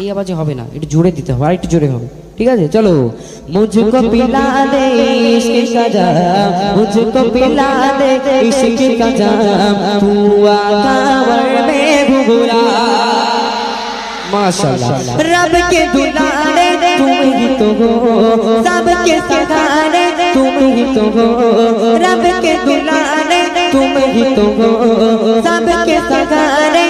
এই আওয়াজে হবে না একটু জোরে দিতে হবে আর একটু জোরে হবে ঠিক আছে চলো মুঝকো পিলা দে ইশক का जाम मुझको पिला दे इश्क का जाम तू आवर में घुघरा माशाल्लाह रब के दुलारे तुम ही तो हो सबके सहारे तुम ही तो हो रब के दुलारे तुम ही तो हो सबके सहारे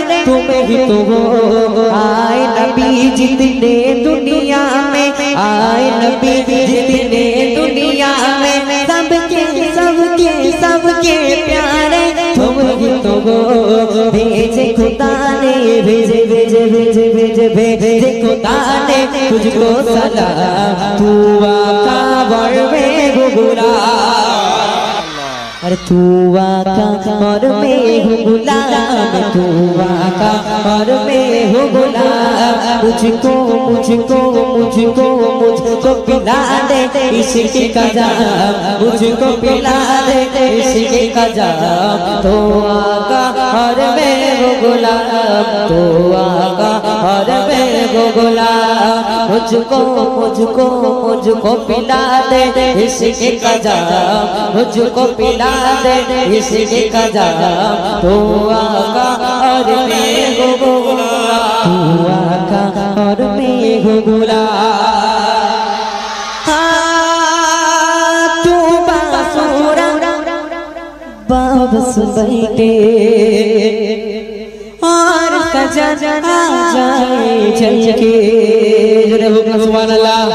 तो हो आए नबी जितने दुनिया में, आए नबी जितने दुनिया में, सबके सबके सबके प्यारे तुम ही तो हो भेजे खुदा ने, भेजे भेजे भेजे भेजे भेजे खुदा ने तुझको सलाम तू आका वर्वे गुगुला अरे तू आका और मैं हूँ गुलाम तू आका और मैं हूँ गुलाम मुझको मुझको मुझको मुझको पिला दे इश्क का जाम मुझको पिला दे इश्क का जाम तो आका और मैं हूँ गुलाम तो आका और बेगो गोगुला, मुझको मुझको मुझको पिला दे इसके कजा मुझको पिला दे इसके कजा तू आका और बेगो गोगुला, तू आका और बेगो गुलाब बाबस बैठे जाए चल के भगवान जाए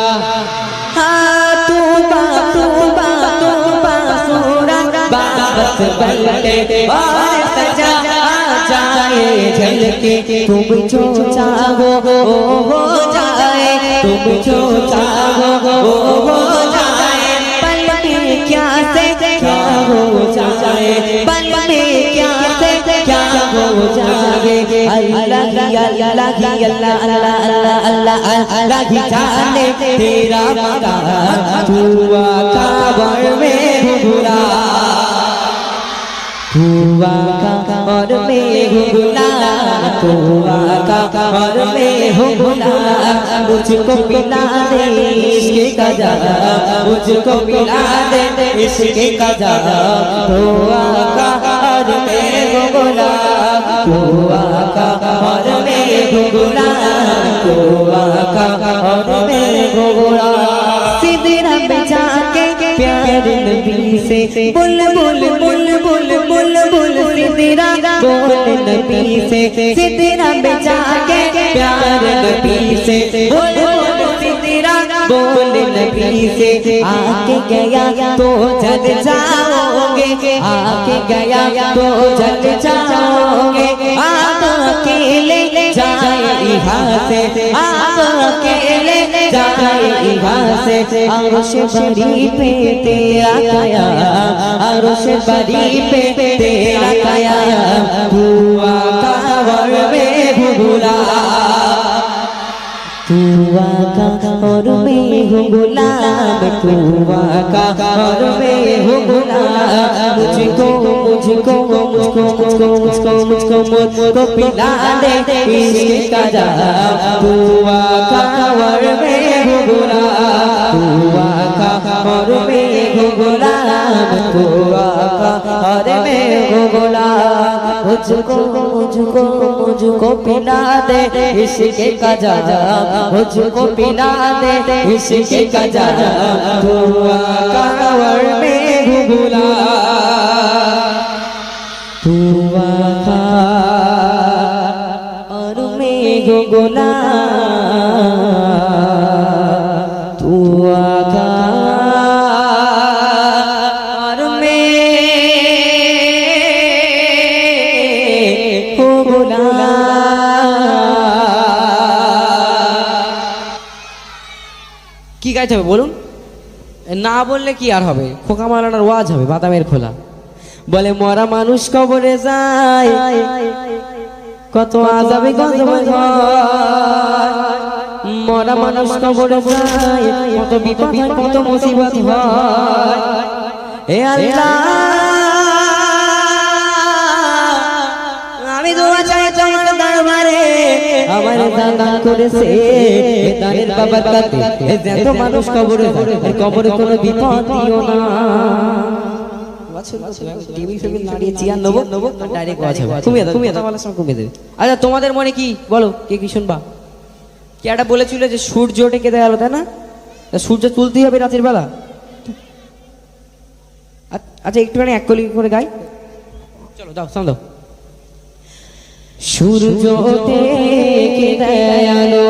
तुम जो चाहो हो जाए तुम जो चाहो हो जाए पलटे क्या से क्या हो जाए अल्लाह ही अल्लाह ही अल्लाह अल्लाह अल्लाह अल्लाह अल्लाह ही जाने तेरा मरा तू आका बर में भुला तू आका और मैं हूँ गुलाम तू आका और मैं हूँ गुलाम मुझको पिला दे इश्क का जाम मुझको पिला दे इश्क का जाम तू आका बोल बोल बोल बोल बोल प्यार नबी से बुल बुल बुल बुल बुल बुल सिदरा बोल से सिदरा बचा के प्यार नबी से बोल नबी से, आके गया तो जल जाओगे। आके गया तो जल जाओगे। आप अकेले जाए यहाँ से अकेले जाए से। अरुष बरी पे तेरा काया अरुष बरी पे तेरा काया। हुआ कावर में भूला तू आका और मैं हूँ गुलाम तू आका और मैं हूँ गुलाम मुझको मुझको मुझको मुझको मुझको मुझको मुझको पिला दे इश्क का जाम तू आका और मैं हूँ गुलाम तू आका और मैं हूँ गुलाम तू आका और मैं हूँ गुलाम मुझको मुझको मुझको पिला दे इश्क का जाम मुझको पिला दे इश्क का जाम तू कावर में घुगुला तू आका और मैं घुगुला গাইতে হবে, বলুন। না বললে কি আর হবে? খোকা মালানার ওয়াজ হবে, বাদামের খোলা। বলে, মরা মানুষ কবরে যায়। কত আজাবে মরা মানুষ কবরে যায়, কত বিপদ কত মুসিবত হয়। এ আল্লাহ। আমার দান করেছে দানের বাবার কাছে যত মানুষ কবরে যায়, কবরে কোনো বিপদ দিও না। আচ্ছা তোমাদের মনে কি? বলো কে কি শুনবা? কে একটা বলেছিল যে সূর্য ডেকে দেয় আলো তাই না? সূর্য তুলতেই হবে রাতের বেলা। আচ্ছা একটুখানি এক কলি করে গাই। চলো দাও সাম দাও। সূর্য ডেকে দেয় আলো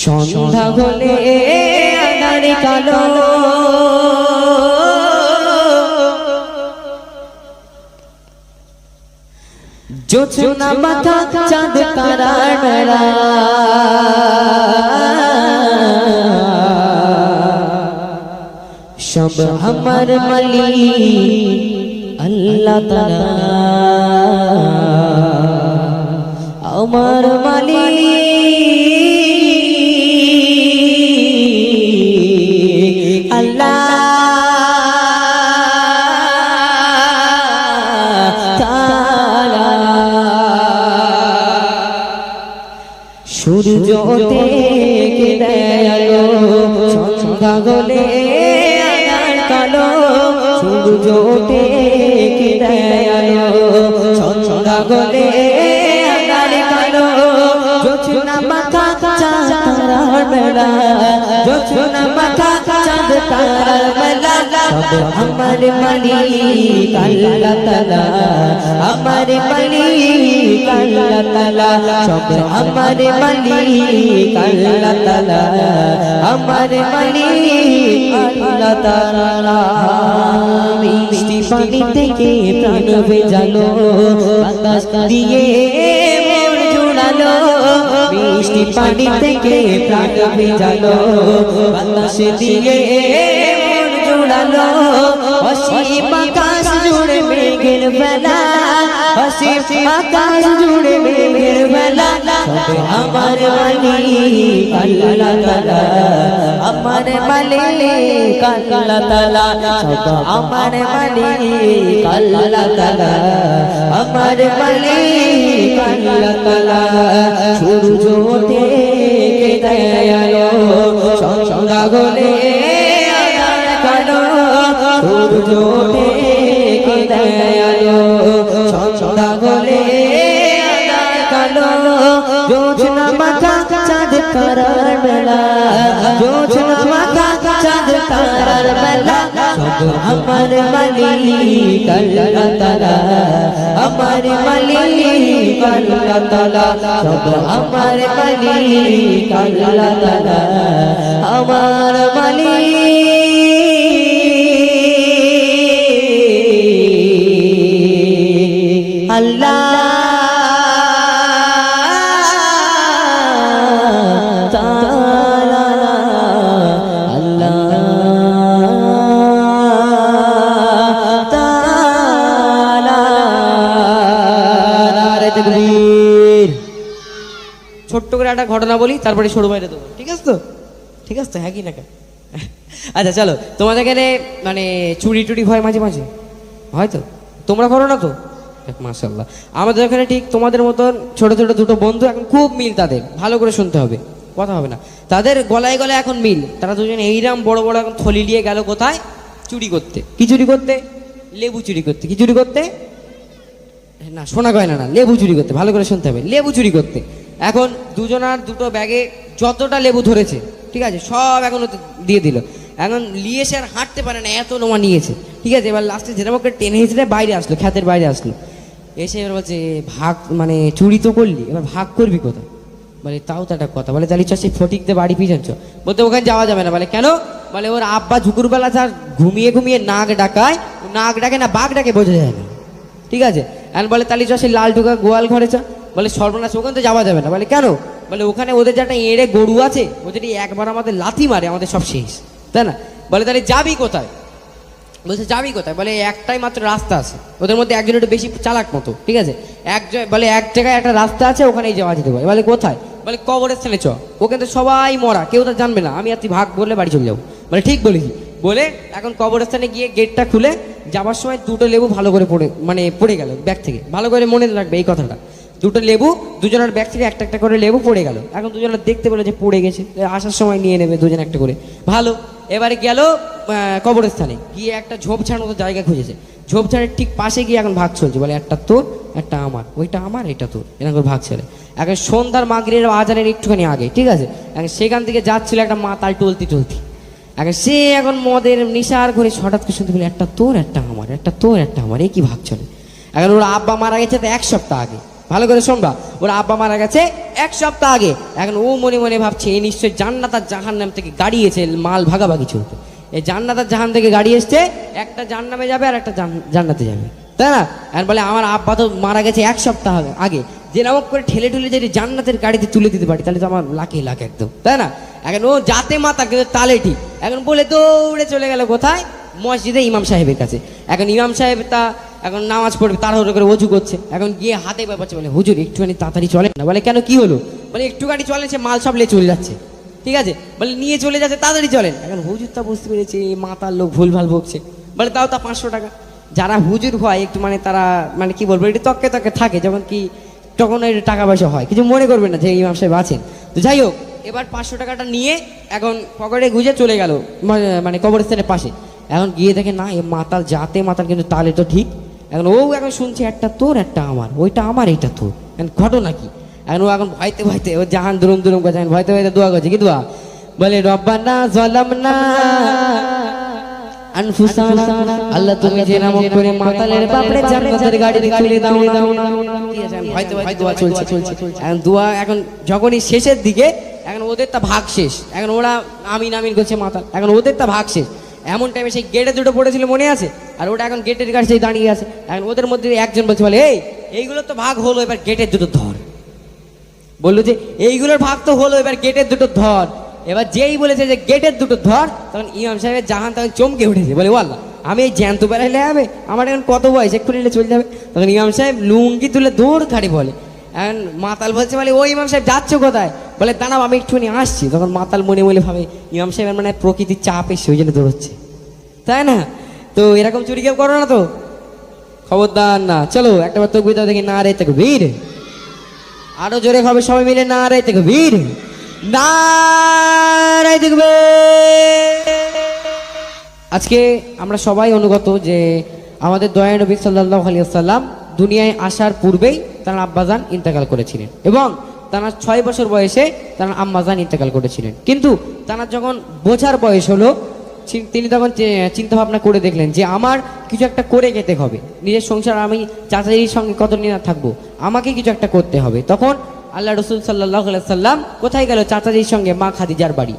সন্ধ্যা হলে আধারে কালো। জোছনা মাথা চাঁদ তারার মেলা সব আমার মালি আল্লাহ তারা আমার মালিক। সূর্য সন্ধ্যা গলে কালো। সূর্য সন্ধ্যা গলে কালো। জোছনা মাথা চাঁদ তারার জোছনা মাথা চাঁদ তারার বেলা আমার মালিক আল্লাহ তাআলা আমার মালিক আল্লাহ তাআলা সব আমার মালিক আল্লাহ তাআলা আমার মালিক আল্লাহ তাআলা মিষ্টি পানি থেকে প্রাণ ভেজালো বাতাস দিয়ে মন জোড়ালো, মিষ্টি পানি থেকে প্রাণ ভেজালো বাতাস দিয়ে মন জোড়ালো, অসীম মেঘের বেলা অসীম আকাশ জুড়ে মেঘের বেলা, সবে আমার মালিক আল্লাহ তাআলা আমার মালিক আল্লাহ তাআলা সন্ধ্যা গলে কালো। সূর্য দয়ালো সন্ধ্যা আধার কালো। জোছনা মাথা চাঁদ তারার বেলা। জোছনা মাথা চাঁদ তারার বেলা। সব আমার মালিক আল্লাহ আমার মালিক আল্লাহ সব আমার মালিক আল্লাহ আমার মালিক আল্লাহ ছোট্ট করে একটা ঘটনা বলি তারপরে সরু বাইরে দেবো ঠিক আছে তো ঠিক আছে তো হ্যাঁ কি না? আচ্ছা চলো তোমাদের এখানে মানে চুরি টুরি হয় মাঝে মাঝে হয়তো তোমরা করো না তো মাসাল্লাহ আমাদের এখানে ঠিক তোমাদের মতন ছোট ছোট দুটো বন্ধু এখন খুব মিল তাদের। ভালো করে শুনতে হবে। কথা হবে না। তাদের গলায় গলায় এখন মিল। তারা দুজন এইরাম বড় বড় এখন থলি নিয়ে গেল কোথায়? চুরি করতে। কি চুরি করতে? লেবু চুরি করতে। কি চুরি করতে? না, সোনা গয়না না। লেবু চুরি করতে। ভালো করে শুনতে হবে। লেবু চুরি করতে। এখন দুজনার দুটো ব্যাগে যতটা লেবু ধরেছে, ঠিক আছে, সব এখন দিয়ে দিল। এখন নিয়ে এসে আর হাঁটতে পারে না, এত নোমা নিয়েছে। ঠিক আছে, এবার লাস্টে যেরকম টেনে হিঁচড়ে বাইরে আসলো, খ্যাতের বাইরে আসলো। এসে এবার বলছে, ভাগ মানে চুরি তো করলি, এবার ভাগ করবি কোথায়? বলে, তাও তো একটা কথা। বলে, তাহলে চ সেই ফটিকতে বাড়ি পিছন চ বলতে ওখানে যাওয়া যাবে না। বলে, কেন? বলে, ওর আব্বা ঝুকুরবেলা যার ঘুমিয়ে ঘুমিয়ে নাক ডাকায়। নাক ডাকে না, বাঘ ডাকে, বোঝা যায় না। ঠিক আছে? এখন বলে, তাহলে চ সেই লাল টুকা গোয়াল ঘরে চ বলে, সর্বনাশ ওখানে তো যাওয়া যাবে না। বলে, কেন? বলে, ওখানে ওদের যে একটা এড়ে গরু আছে ও যদি একবার আমাদের লাথি মারে, আমাদের সব শেষ। তাই না? বলে, তাহলে যাবি কোথায়? বলছে, যাবি কোথায়? বলে, একটাই মাত্র রাস্তা আছে। ওদের মধ্যে একজন একটু বেশি চালাক মতো, ঠিক আছে? এক বলে, এক জায়গায় একটা রাস্তা আছে, ওখানেই যাওয়া যেতে পারে। বলে, কোথায়? বলে, কবরের স্থানে চ। ওখানে তো সবাই মরা, কেউ তো জানবে না। আমি আর তুই ভাগ বললে বাড়ি চলে যাব। বলে, ঠিক বলেছি। বলে, এখন কবরস্থানে গিয়ে গেটটা খুলে যাবার সময় দুটো লেবু ভালো করে পড়ে মানে পড়ে গেল ব্যাগ থেকে। ভালো করে মনে রাখবে এই কথাটা। দুটো লেবু, দুজনের ব্যাগ থেকে একটা একটা করে লেবু পড়ে গেল। এখন দুজনের দেখতে পেল যে পড়ে গেছে। আসার সময় নিয়ে নেবে দুজন একটা করে। ভালো। এবারে গেল কবরস্থানে। গিয়ে একটা ঝোপঝাড় মতো জায়গা খুঁজেছে। ঝোপঝাড়ের ঠিক পাশে গিয়ে এখন ভাগ চলছে। বলে, একটা তোর, একটা আমার। ওইটা আমার, এটা তোর। এরকম করে ভাগ চলে। এখন সন্ধ্যার মাগরির আজানের একটুখানি আগে, ঠিক আছে? এখন সেখান থেকে যাচ্ছিল একটা মাতাল টলতি টলতি এখন সে এখন মদের নিশার ঘরে হঠাৎ করে শুনতে পেলে, একটা তোর, একটা আমার, একটা তোর, একটা আমার। এই কি ভাগ চলে? এখন ওর আব্বা মারা গেছে তো এক সপ্তাহ আগে। ভালো করে শোনবা। ওর আব্বা মারা গেছে এক সপ্তাহ আগে। এখন ও মনে মনে ভাবছে এই নিশ্চয়ই জান্নাতার জাহান নাম থেকে গাড়ি এসে মাল ভাগাভাগি চলতে। এই জান্নাত আর জাহান থেকে গাড়ি এসছে, একটা জান্নামে যাবে আর একটা জান- জান্নাতে যাবে। তাই না? এখন বলে, আমার আব্বা তো মারা গেছে এক সপ্তাহ আগে যে নামক করে ঠেলে ঠেলে যদি জান্নাতের গাড়িতে তুলে দিতে পারি, তাহলে তো আমার লাখে লাখ একদম। তাই না? এখন ও যাতে মাতা, কিন্তু তালে ঠিক। এখন বলে দৌড়ে চলে গেল কোথায়? মসজিদে ইমাম সাহেবের কাছে। এখন ইমাম সাহেব তা এখন নামাজ পড়বে, তাড়াহুড়ো করে অজু করছে। এখন গিয়ে হাতে ব্যাপারছে বলে, হুজুর, একটুখানি তাড়াতাড়ি চলে না। বলে, কেন কি হলো? বলে, একটুখানি চলেন সে মাল সব নিয়ে চলে যাচ্ছে। ঠিক আছে? বলে, নিয়ে চলে যাচ্ছে, তাড়াতাড়ি চলেন। এখন হুজুর তা বুঝতে পেরেছে, এই মাতার লোক ভুলভাল বকছে বলে, তাও তা পাঁচশো টাকা। যারা হুজুর হয়, একটু মানে তারা মানে কি বলব, একটু তককে তককে থাকে, যখন কি তখন একটু টাকা পয়সা হয়। কিছু মনে করবেন না যে ইমাম সাহেব আছেন। তো যাই হোক, এবার পাঁচশো টাকাটা নিয়ে এখন পকেটে গুজে চলে গেল, মানে- মানে কবরস্থানের পাশে। এখন গিয়ে দেখে, না, এ মাতাল যাতে মাতাল, কিন্তু তালে তো ঠিক। এখন ও এখন শুনছে, একটা তোর, একটা আমার। ওইটা আমার, এইটা তোর। এখন ঘটনা কি? এখন ও এখন ভয়তে ভয়তে ও জাহান দুরুম দুরুম করছে এখন ভয়তে ভয়তে দোয়া করছে, কি দোয়া? বলে, রব্বানা জলামনা আনফুসানা না। যখনই শেষের দিকে, এখন ওদের তা ভাগ শেষ। এখন ওরা আমিন আমিন করছে মাতাল। এখন ওদের তা ভাগ শেষ। এমন টাইমে সেই গেটে দুটো পড়েছিল মনে আছে? আর ওটা এখন গেটের কাছে দাঁড়িয়ে আছে। এখন ওদের মধ্যে একজন বলছে, বলে, এই এইগুলো তো ভাগ হলো, এবার গেটের দুটো ধর। বলল যে, এইগুলোর ভাগ তো হলো, এবার গেটের দুটো ধর। এবার যেই বলেছে যে গেটের দুটো ধর, তখন ইমাম সাহেবের জাহান তখন চমকে উঠেছে। বলে, ওয়াল্লাহ, আমি এই জ্যান্ত বেড়াইলে হবে আমার এখন কত বয়স? এক্ষুনি নিলে চলে যাবে। তখন ইমাম সাহেব লুঙ্গি তুলে দৌড় গাড়ি বলে। এখন মাতাল বলছে, বলে, ও ইমাম সাহেব, যাচ্ছ কোথায়? বলে, দাঁড়াও, আমি একটুখানি আসছি। তখন মাতাল মনে মনে ভাবে, ইমাম সাহেবের মানে প্রকৃতির চাপ এসে ওই জন্য দৌড়চ্ছে। তাই না? তো এরকম চুরি কেউ করো না তো। খবরদার না। চলো, একটা বার তো দেখি, না রে থেকে বীর আরও জোরে হবে, সবাই মিলে, না রে থেকে বীর না দেখবে আজকে আমরা সবাই অনুগত যে আমাদের দয়া নবী সাল্লাহ আলিয়াল্লাম দুনিয়ায় আসার পূর্বেই তার আব্বাজান ইন্তেকাল করেছিলেন। এবং তার ছয় বছর বয়সে তার আম্মাজান ইন্তেকাল করেছিলেন। কিন্তু তার যখন বোঝার বয়স হলো তিনি তখন চিন্তা ভাবনা করে দেখলেন যে আমার কিছু একটা করে খেতে হবে। নিজের সংসার আমি চাচাজির সঙ্গে কতদিন আর থাকব? আমাকে কিছু একটা করতে হবে। তখন আল্লাহ রসুল সাল্লাহ সাল্লাম কোথায় গেল? চাচাজির সঙ্গে মা খাদিজার বাড়ি।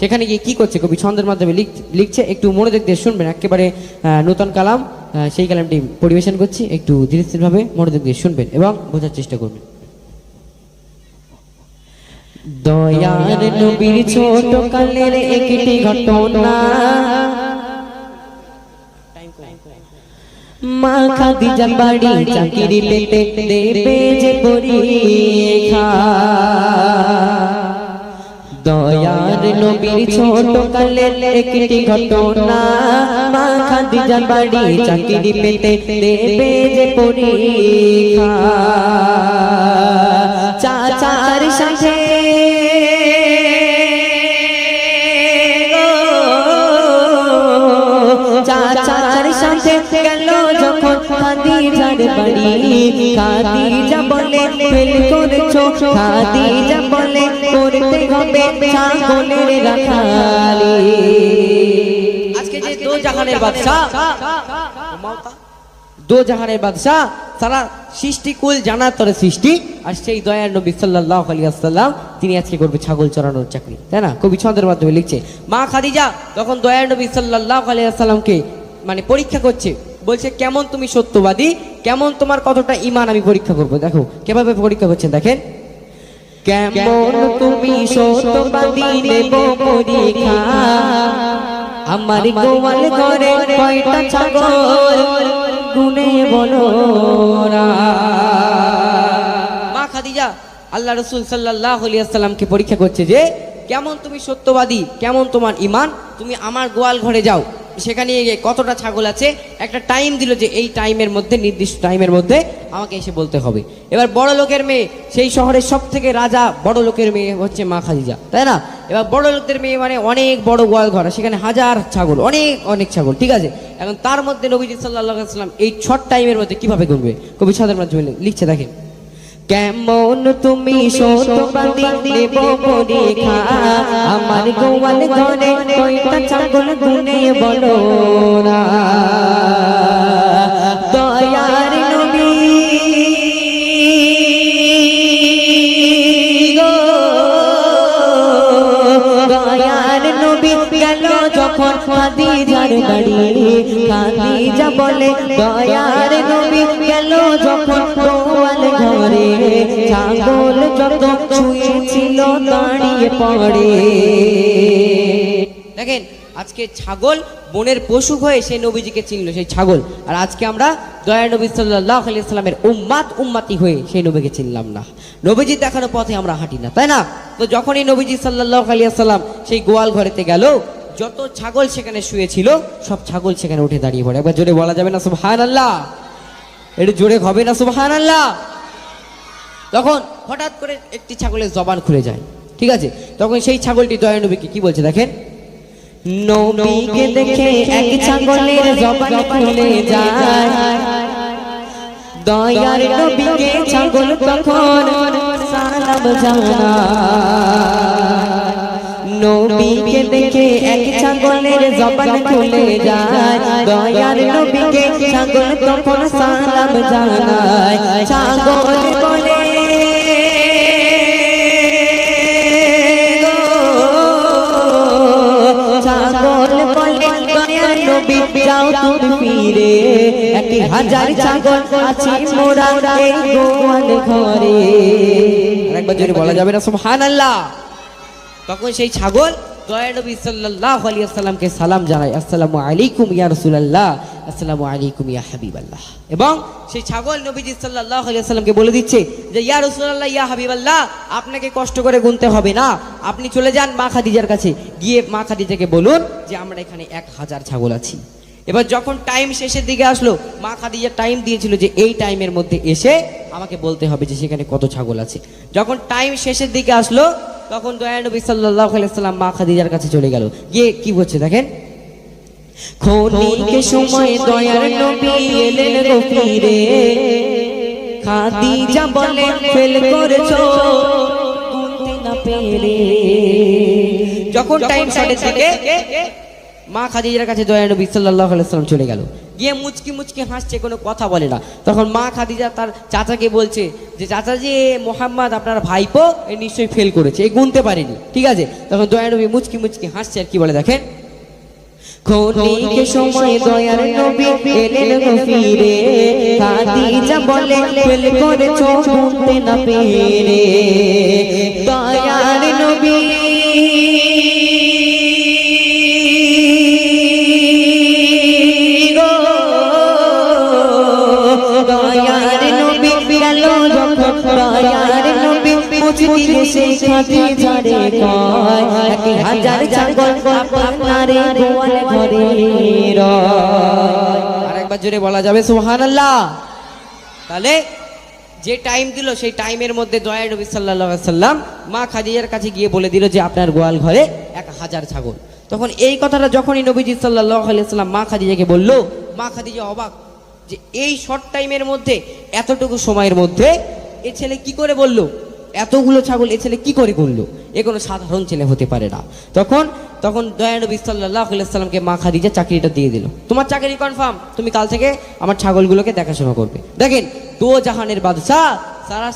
সেখানে গিয়ে কি করছে কবি? ছন্দের মাধ্যমে লিখছে, একটু মনোযোগ দিয়ে শুনবেন। একেবারে নূতন কালাম। সেই কালামটি পরিবেশন করছি। একটু ধীরে স্থিরভাবে মনোযোগ দিয়ে শুনবেন এবং বোঝার চেষ্টা করবেন। দয়ার নবীর ছোট কালের একটি ঘটনা। মা খাদিজা বাড়ি চাকরি পেতে দেবে যে পরীক্ষা। দয়ার নবীর ছোট কালের একটি ঘটনা। মা খাদিজা বাড়ি চাকরি পেতে দেবে যে পরীক্ষা। চাচার সাথে বাড়ি। বলে ফেল করেছ বলে করতে হবে ছাগলের রাখালি। আজকে যে দো জাহানের বাদশা দো জাহানের বাদশা জানার তরে সৃষ্টি, আর সেই দয়ার নবী ওয়াসাল্লাম, তিনি আজকে করবে ছাগল চড়ানোর চাকরি, তাই না? কবি ছন্দের মাধ্যমে লিখছে, মা খাদিজা তখন দয়ার নবী সাল্লাল্লাহু আলাইহি ওয়াসাল্লামকে মানে পরীক্ষা করছে বলছে কেমন তুমি সত্যবাদী? কেমন তোমার কতটা ইমান আমি পরীক্ষা করব? দেখো কীভাবে পরীক্ষা করছেন দেখেন। কেমন তুমি সত্যবাদী নেব পরীক্ষা? আমার গোয়াল ঘরে কয়টা ছাগল? গুনে বলো না মা খাদিজা আল্লাহ রসুল সাল্লাহ আলিয়াল্লামকে পরীক্ষা করছে যে কেমন তুমি সত্যবাদী? কেমন তোমার ইমান তুমি আমার গোয়াল ঘরে যাও। সেখানে গিয়ে কতটা ছাগল আছে? একটা টাইম দিল যে এই টাইমের মধ্যে, নির্দিষ্ট টাইমের মধ্যে আমাকে এসে বলতে হবে। এবার বড় লোকের মেয়ে, সেই শহরের সব থেকে রাজা বড় লোকের মেয়ে হচ্ছে মা খাদিজা, তাই না? এবার বড় লোকদের মেয়ে মানে অনেক বড় গোয়াল ঘর, সেখানে হাজার ছাগল, অনেক অনেক ছাগল, ঠিক আছে? এখন তার মধ্যে নবীজি সাল্লাহ সাল্লাম এই ছট টাইমের মধ্যে কীভাবে গুনবে কবি মাধ্যমে লিখছে, দেখেন। কেমন তুমি সত্যবাদী দেব পরীক্ষা আমার গোয়াল ঘরে কয়টা ছাগল গুনে বলো না যখন বলে, দয়ার নবী গেল যখন ঘরে। ছাগল যত শুয়েছিল দাঁড়িয়ে পড়ে। দেখেন, আজকে ছাগল বনের পশু হয়ে সেই নবীজিকে চিনল, সেই ছাগল। আর আজকে আমরা দয়া নবী সাল্লাহ সাল্লামের উম্মাত, উম্মাতি হয়ে সেই নবীকে চিনলাম না। নবীজি দেখানো পথে আমরা হাঁটি না, তাই না? তো যখনই নবীজি সাল্লাহ আলিয়া সাল্লাম সেই গোয়াল ঘরেতে গেল যত ছাগল সেখানে শুয়েছিল, সব ছাগল সেখানে উঠে দাঁড়িয়ে পড়ে। একবার জোরে বলা যাবে না সব সুবহান আল্লাহ একটু জোরে হবে না সব সুবহান আল্লাহ তখন হঠাৎ করে একটি ছাগলের জবান খুলে যায়। ঠিক আছে? তখন সেই ছাগলটি দয়া নবীকে কি বলছে দেখেন? দেখে এক ছাগলের জবান খুলে যায়। দয়ার ছাগল তখন সালাম জানায়। নবীকে দেখে এক ছাগলের জবান খুলে যায়। দয়ার নবীকে ছাগল তখন সালাম জানায়। ছাগল বলে একবার জোরে বলা যাবে না সুবহান আল্লাহ তখন সেই ছাগল দয়া নবী সাল্লাহ আলিয়া সাল্লামকে সালাম জানায়, আসসালামু আলাইকুম ইয়া রসুলাল্লাহ, আসসালামু আলাইকুম ইয়া হাবিবাল্লাহ। এবং সেই ছাগল নবীজি সাল্লাহ আলিয়া সাল্লামকে বলে দিচ্ছে যে, ইয়া রসুলাল্লাহ, ইয়া হাবিবাল্লাহ, আপনাকে কষ্ট করে গুনতে হবে না। আপনি চলে যান মা খাদিজার কাছে। গিয়ে মা খাদিজাকে বলুন যে, আমরা এখানে এক হাজার ছাগল আছি। এবার যখন টাইম শেষের দিকে আসলো, মা খাদিজা টাইম দিয়েছিল যে, এই টাইমের মধ্যে এসে আমাকে বলতে হবে যে, সেখানে কত ছাগল আছে। যখন টাইম শেষের দিকে আসলো তখন দয়া নবী সাল্লাহ সাল্লাম মা খাদিজার কাছে চলে গেল। গিয়ে কি বলছে দেখেন? খনিকে সময় দয়ার নবী এলেন গো ফিরে খাদিজা বলে ফেল করেছ না পেরে। যখন টাইম ষাটের দিকে মা খাদিজার কাছে দয়া নবী সাল্লাহ সাল্লাম চলে গেল। গিয়ে মুচকি মুচকি হাসছে, কোনো কথা বলে না। তখন মা খাদিজা তার চাচাকে বলছে যে চাচা যে মোহাম্মদ আপনার ভাইপো, এ নিশ্চয়ই ফেল করেছে, এ গুনতে পারেনি। ঠিক আছে? তখন দয়া নবী মুচকি মুচকি হাসছে, আর কি বলে দেখেন? সময় নবী দয়ার নবী রয়। জোরে বলা যাবে তাহলে যে টাইম দিল, সেই টাইমের মধ্যে দয়া নবী সাল্লাহ সাল্লাম মা খাদিজার কাছে গিয়ে বলে দিল যে, আপনার গোয়াল ঘরে এক হাজার ছাগল। তখন এই কথাটা যখনই নবীজি সাল্লাহ সাল্লাম মা খাদিজাকে বলল, মা খাদিজা অবাক যে, এই শর্ট টাইমের মধ্যে, এতটুকু সময়ের মধ্যে এ ছেলে কি করে বলল? এতগুলো ছাগল এ ছেলে কি করে করল? এ কোনো সাধারণ ছেলে হতে পারে না। তখন তখন দয়ানবী সাল্লাহ সাল্লামকে মা খাদিজা চাকরিটা দিয়ে দিল। তোমার চাকরি কনফার্ম তুমি কাল থেকে আমার ছাগলগুলোকে দেখাশোনা করবে। দেখেন দো জাহানের বাদশাহ, সারা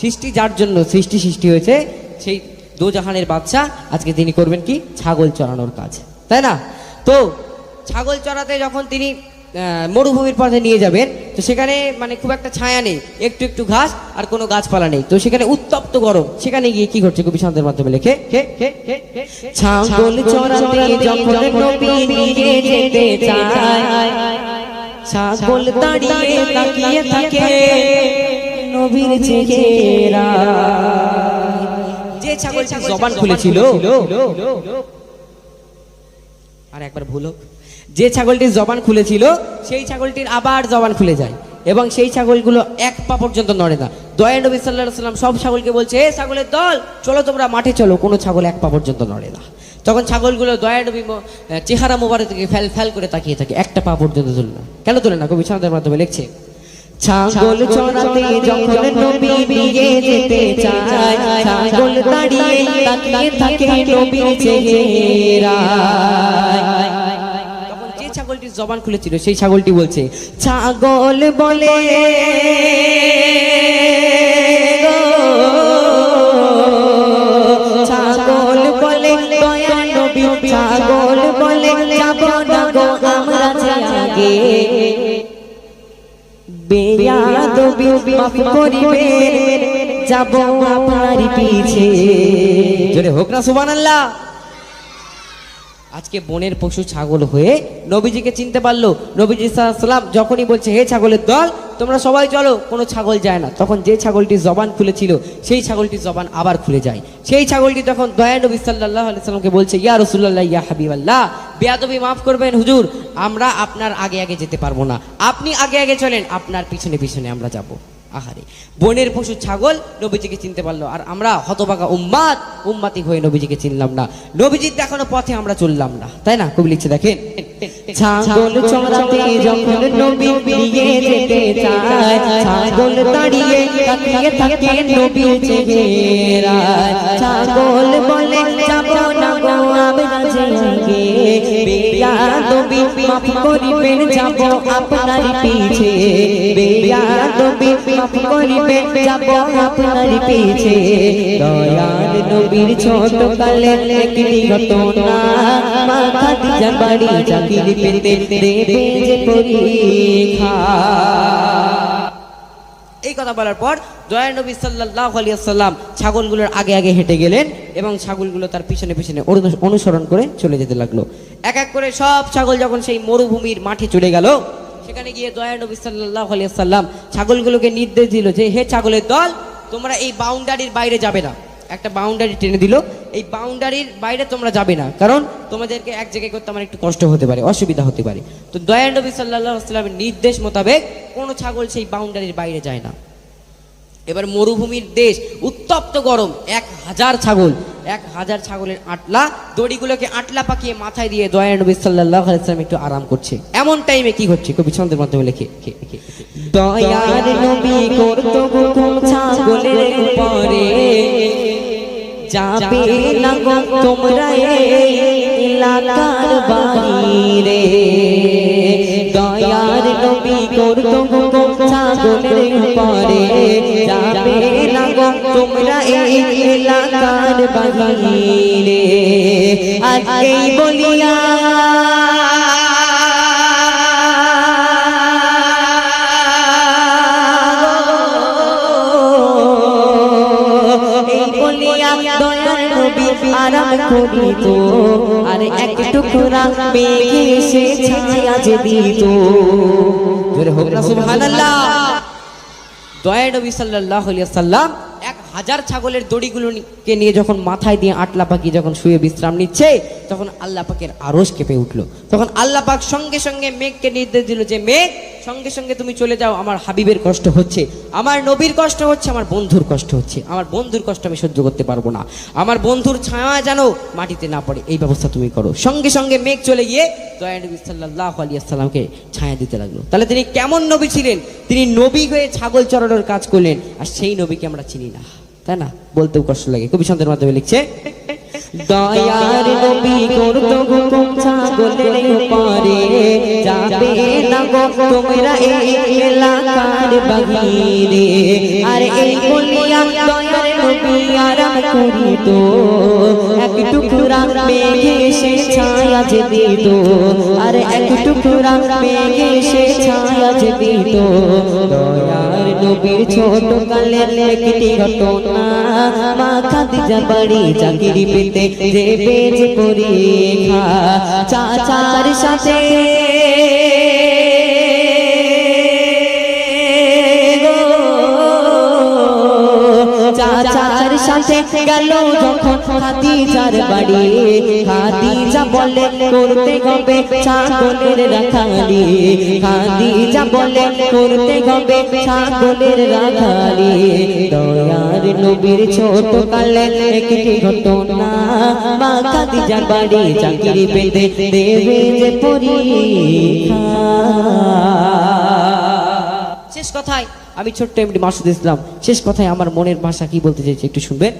সৃষ্টি যার জন্য সৃষ্টি সৃষ্টি হয়েছে, সেই দো জাহানের বাদশাহ আজকে তিনি করবেন কি? ছাগল চড়ানোর কাজ। তাই না? তো, ছাগল চড়াতে যখন তিনি মরুভূমির পথে নিয়ে যাবেন। তো সেখানে মানে খুব একটা ছায়া নেই একটু একটু ঘাস আর কোনো গাছপালা নেই। তো সেখানে উত্তপ্ত গরম সেখানে গিয়ে কি ঘটছে কবি শান্তের মাধ্যমে লেখে? হে, হে, হে, হে, হে। ছাগল চড়াতে যখন নবী নিয়ে যেতে চায়। ছাগল দাঁড়িয়ে তাকিয়ে থাকে নবীর চেহারা। যে ছাগলটি জবান খুলেছিল। আর একবার ভুল হোক। যে ছাগলটির জবান খুলেছিল সেই ছাগলটির আবার জবান খুলে যায় এবং সেই ছাগলগুলো এক পা পর্যন্ত নড়ে না। দয়া নবী সাল্লাহ সাল্লাম সব ছাগলকে বলছে এ ছাগলের দল চলো তোমরা মাঠে চলো। কোনো ছাগল এক পা পর্যন্ত নড়ে না। তখন ছাগলগুলো দয়া নবী চেহারা মোবারক থেকে ফ্যাল ফ্যাল করে তাকিয়ে থাকে। একটা পা পর্যন্ত তোলে না। কেন তোলে না? কবি সনাদের মাধ্যমে লিখছে ছাগল চড়াতে যখন নবী নিয়ে যেতে চায় ছাগল দাঁড়িয়ে তাকিয়ে থাকে নবীর চেহারা তখন যে ছাগলটির জবান খুলেছিল সেই ছাগলটি বলছে ছাগল বলে যাব আপনার পিছে। হোক না সুবহানাল্লাহ। আজকে বনের পশু ছাগল হয়ে নবীজিকে চিনতে পারল। নবীজি সাল্লাম যখনই বলছে, হে ছাগলের দল, তোমরা সবাই চলো, কোনো ছাগল যায় না। তখন যে ছাগলটি জবান খুলেছিল, সেই ছাগলটি জবান আবার খুলে যায়। সেই ছাগলটি তখন দয়া নবী সাল্লাহ সাল্লামকে বলছে, ইয়া রসুল্লাহ ইয়া হাবিবাল্লাহ, বেয়াদবি মাফ করবেন হুজুর, আমরা আপনার আগে আগে যেতে পারব না। আপনি আগে আগে চলেন, আপনার পিছনে পিছনে আমরা যাব। আহারে। বনের পশু ছাগল নবীজিকে চিনতে পারল আর আমরা হতবাগা উম্মাদ উম্মাতি হয়ে নবীজিকে চিনলাম না। নবীজির দেখানো পথে আমরা চললাম না তাই না? কবি লিখছে দেখেন। ছাগল চড়াতে যখন নবী নিয়ে যেতে চায় ছাগল দাঁড়িয়ে তাকিয়ে থাকে নবী চেহারা ছাগল বলে যাব না বেয়া নবী মাফ করিবেন, যাব আপনার পিছে। মাফ আপনার পিছে। দয়াল নবীর ছোট কালে একটি ঘটনা মা খাদিজা বাড়ি পেতে দেবে যে এই কথা বলার পর দয়া নবী সাল্লাহ আলিয়াল্লাম ছাগলগুলোর আগে আগে হেঁটে গেলেন এবং ছাগলগুলো তার পিছনে পিছনে অনু- অনুসরণ করে চলে যেতে লাগল। এক এক করে সব ছাগল যখন সেই মরুভূমির মাঠে চলে গেল, সেখানে গিয়ে দয়া নবী সাল্লাহ আলিয়াল্লাম ছাগলগুলোকে নির্দেশ দিল যে, হে ছাগলের দল, তোমরা এই বাউন্ডারির বাইরে যাবে না। একটা বাউন্ডারি টেনে দিল, এই বাউন্ডারির বাইরে তোমরা যাবে না, কারণ তোমাদেরকে এক জায়গায় করতে আমার একটু কষ্ট হতে পারে, অসুবিধা হতে পারে। তো দয়া নবী সাল্লাহ আসলামের নির্দেশ মোতাবেক কোনো ছাগল সেই বাউন্ডারির বাইরে যায় না। এবার মরুভূমির দেশ উত্তপ্ত গরম এক হাজার ছাগল এক হাজার ছাগলের আটলা দড়িগুলোকে আটলা পাকিয়ে মাথায় দিয়ে দয়া নবী সাল্লাহ আলাইসালাম একটু আরাম করছে। এমন টাইমে কি ঘটছে কবি ছন্দের মাধ্যমে লেখে। দয়ার নবী করত হুকুম ছাগলের উপরে যাবে না গো তোমরা এই এলাকার বাইরে দয়ার নবী করত হুকুম ছাগলের উপরে যাবে না গো তোমরা এই এলাকার বাইরে আজ এই বলিয়া আরাম আর এক টুকরা মেঘে এসে ছায়া যে দিত জোরে হোক না সুবহানাল্লাহ। দয়া নবী সাল্লাল্লাহু আলাইহি সাল্লাম এক হাজার ছাগলের দড়িগুলোকে নিয়ে যখন মাথায় দিয়ে আটলা পাখি যখন শুয়ে বিশ্রাম নিচ্ছে তখন আল্লাহ পাকের আরশ কেঁপে উঠল। তখন আল্লাহ পাক সঙ্গে সঙ্গে মেঘকে নির্দেশ দিল যে, মেঘ, সঙ্গে সঙ্গে তুমি চলে যাও, আমার হাবিবের কষ্ট হচ্ছে, আমার নবীর কষ্ট হচ্ছে, আমার বন্ধুর কষ্ট হচ্ছে, আমার বন্ধুর কষ্ট আমি সহ্য করতে পারব না, আমার বন্ধুর ছায়া যেন মাটিতে না পড়ে, এই ব্যবস্থা তুমি করো। সঙ্গে সঙ্গে মেঘ চলে গিয়ে দয়া নবী সাল্লাহ আলিয়াল্লামকে ছায়া দিতে লাগল। তাহলে তিনি কেমন নবী ছিলেন? তিনি নবী হয়ে ছাগল চড়ানোর কাজ করলেন, আর সেই নবীকে আমরা চিনি না। তাই না? বলতেও কষ্ট লাগে। কবি সন্তের মাধ্যমে লিখছে দয়ার নবী করত হুকুম ছাগলের উপরে যাবে না গো তোমরা এই এলাকার বাহিরে। আর এই বলিয়া দয়ার আরাম করিত এক টুকরা মেঘে সে ছায়া যে দিত আর এক টুকরা মেঘে সে ছায়া যে দিত দয়ার নবীর ছোট কালের একটি ঘটনা। মা খাদিজা বাড়ি চাকরি পেতে যে বেজ পরীক্ষা চাচার সাথে সাথে গেল যখন খাদিজার বাড়ি। খাদিজা বলে, করতে হবে ছাগলের রাখালি? খাদিজা বলে, করতে হবে ছাগলের রাখালি? দয়ার নবীর ছোট কালে একটি ঘটনা। মা খাদিজার বাড়ি চাকরি পেতে দেবে যে পরীক্ষা। শেষ কথায়। আমি ছোট্ট এমডি মাসুদ ইসলাম। শেষ কথায় আমার মনের ভাষা কি বলতে চাইছি একটু শুনবেন?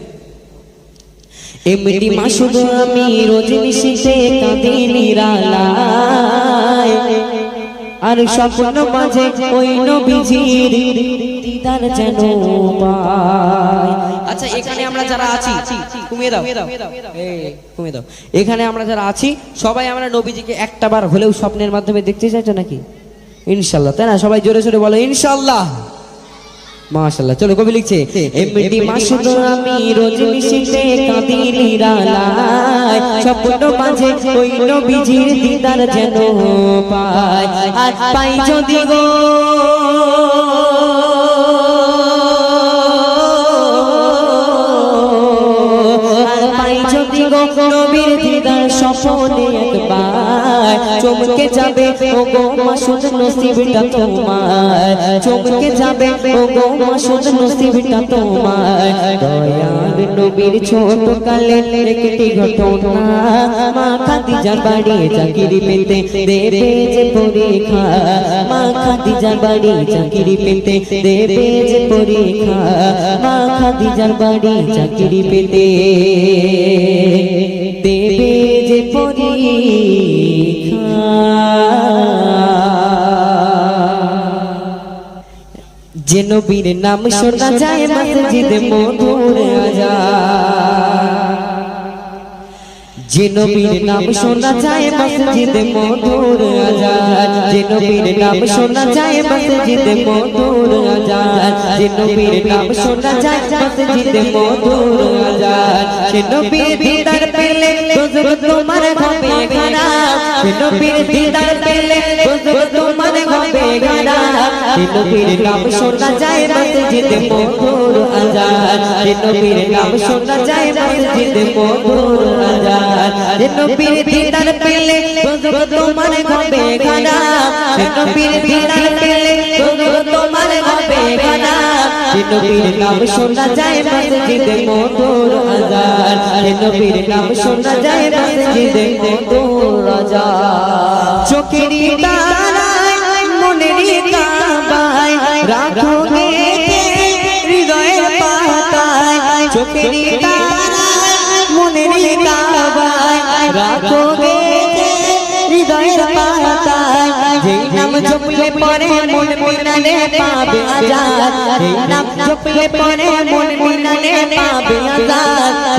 এমনি মাসুদ আমি রোজ নিশিতে কাঁদি নিরালায়। আর স্বপ্ন মাঝে ওই নবীজির দিদার যেন আচ্ছা এখানে আমরা যারা আছি কমিয়ে দাও। কমিয়ে দাও। এখানে আমরা যারা আছি সবাই আমরা নবীজিকে একটা বার হলেও স্বপ্নের মাধ্যমে দেখতে চাইছো নাকি? ইনশাল্লাহ তাই না? সবাই জোরে জোরে বলো ইনশাল্লাহ। মাশাল্লাহ চলো কবি লিখছে এমনি মাসুদ আমি রোজ নিশিতে কাঁদি নিরালায় স্বপ্ন মাঝে ওই নবীজির দিদার যেন পাই আর পাই যদি গো। আর পাই যদি গো নবীর দিদার স্বপ্নে চমকে যাবে ও গো মাসুদ নসিবটা তোমার। চমকে যাবে ও গো মাসুদ নসিবটা তোমার। দয়ার নবীর ছোট কালে একটি ঘটনা। মা খাদিজা বাড়ি চাকরি পেতে দেবে যে পরীক্ষা। মা খাদিজা বাড়ি চাকরি পেতে দেবে যে পরীক্ষা। মা খাদিজার বাড়ি চাকরি পেতে দেবে যে নবীর নাম শোনা যায় মসজিদে মধুর আজান যে নবীর নাম শোনা যায় মসজিদে মধুর আজান যে নবীর নাম শোনা যায় মসজিদে মধুর আজান যে নবীর নাম শোনা যায় মসজিদে মধুর আজান যে নবীর দিদার পেলে তোমার হবে খারাপ নবীর দিদার পেলে বুঝব তোমার হবে যে নবীর নাম শোনা যায় মসজিদে যে নবীর নাম শোনা যায় মসজিদে মধুর আজান। যে নবীর নাম রাখো গেথে হৃদয়ের পাতায়। পাতায়। যেই নাম জপলে পরে মন মিলানে পাবে আজাদ। যেই নাম জপলে পরে মন মিলানে পাবে আজাদ।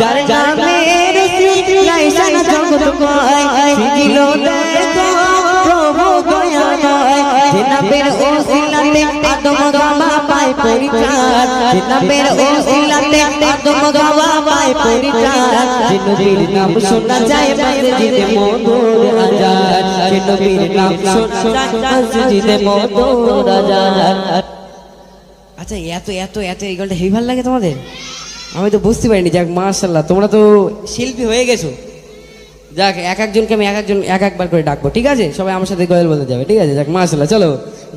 যার নামের সিলাই সারা জগৎ কয় সিজিল দেখো প্রভু দয়াময়। যে নামের ওসিলাতে আদম গাওয়া পায় পরিত্রাণ। যে নামের ওসিলাতে আদম গাওয়া পায় পরিত্রাণ। যে নবীর নাম শোনা যায় মসজিদে মধুর আজাদ যে নবীর নাম শোনা যায় মসজিদে মধুর আজাদ আচ্ছা এত এত এত এই গল্পটা হেভি ভালো লাগে তোমাদের? আমি তো বুঝতে পারিনি। যাক মার্শাল্লাহ তোমরা তো শিল্পী হয়ে গেছো। যাক, এক একজনকে আমি এক একজন এক একবার করে ডাকবো, ঠিক আছে? সবাই আমার সাথে গয়েল বলতে যাবে, ঠিক আছে? যাক মার্শাল্লাহ চলো।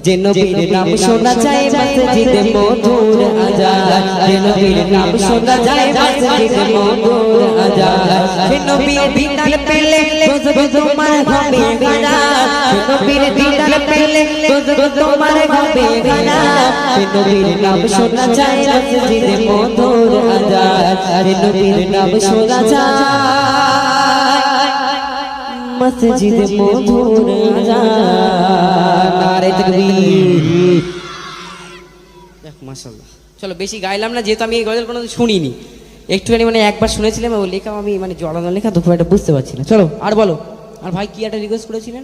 যে নবীর নাম শোনা যায় মসজিদে মধুর আজাদ। যে নবীর নাম শোনা যায় মসজিদে মধুর আজাদ। যে নবীর দিদার পেলে গজব তোমার হবে খারাপ যে নবীর দিদার পেলে গজব তোমার হবে খারাপ যে নবীর নাম শোনা যায় মসজিদে মধুর যে নবীর নাম শোনা যায় মসজিদে মধুর নারে তকবীর যাক মার্শাল্লাহ চলো বেশি গাইলাম না যেহেতু আমি এই গজল কোনো শুনিনি। একটুখানি মানে একবার শুনেছিলাম ও লেখা আমি মানে জড়ানো লেখা খুব একটা বুঝতে পারছি না। চলো আর বলো আর ভাই কি একটা রিকোয়েস্ট করেছিলেন?